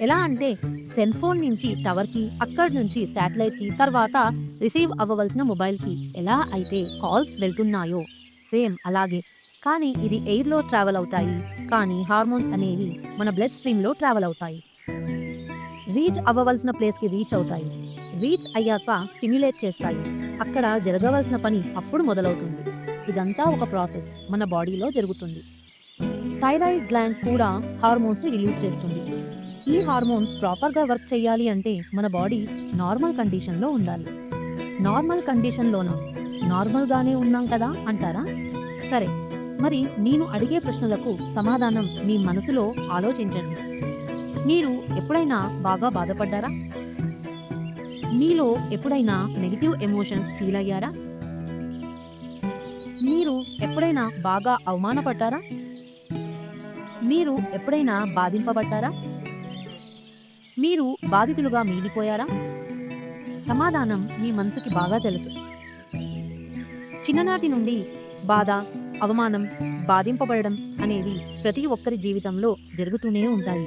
ఎలా అంటే cell phone నుంచి టవర్కి అక్కడి నుంచి శాటిలైట్కి తర్వాత రిసీవ్ అవ్వవలసిన మొబైల్కి ఎలా అయితే కాల్స్ వెళ్తున్నాయో సేమ్ అలాగే. కానీ ఇది ఎయిర్లో ట్రావెల్ అవుతాయి. కానీ హార్మోన్స్ అనేవి మన బ్లడ్ స్ట్రీమ్లో ట్రావెల్ అవుతాయి. రీచ్ అవ్వవలసిన ప్లేస్కి రీచ్ అవుతాయి. రీచ్ అయ్యాక స్టిమ్యులేట్ చేస్తాయి. అక్కడ జరగవలసిన పని అప్పుడు మొదలవుతుంది. ఇదంతా ఒక ప్రాసెస్ మన బాడీలో జరుగుతుంది. థైరాయిడ్ గ్లాండ్ కూడా హార్మోన్స్ని రిలీజ్ చేస్తుంది. ఈ హార్మోన్స్ ప్రాపర్గా వర్క్ చేయాలి అంటే మన బాడీ నార్మల్ కండిషన్లో ఉండాలి. నార్మల్ కండిషన్లోనా నార్మల్గానే ఉన్నాం కదా అంటారా? సరే మరి నేను అడిగే ప్రశ్నలకు సమాధానం మీ మనసులో ఆలోచించండి. మీరు ఎప్పుడైనా బాగా బాధపడ్డారా? మీలో ఎప్పుడైనా నెగిటివ్ ఎమోషన్స్ ఫీల్ అయ్యారా? మీరు ఎప్పుడైనా బాగా అవమానపడ్డారా? మీరు ఎప్పుడైనా బాధింపబడ్డారా? మీరు బాధితులుగా మిగిలిపోయారా? సమాధానం మీ మనసుకి బాగా తెలుసు. చిన్ననాటి నుండి బాధ అవమానం బాధింపబడడం అనేవి ప్రతి ఒక్కరి జీవితంలో జరుగుతూనే ఉంటాయి.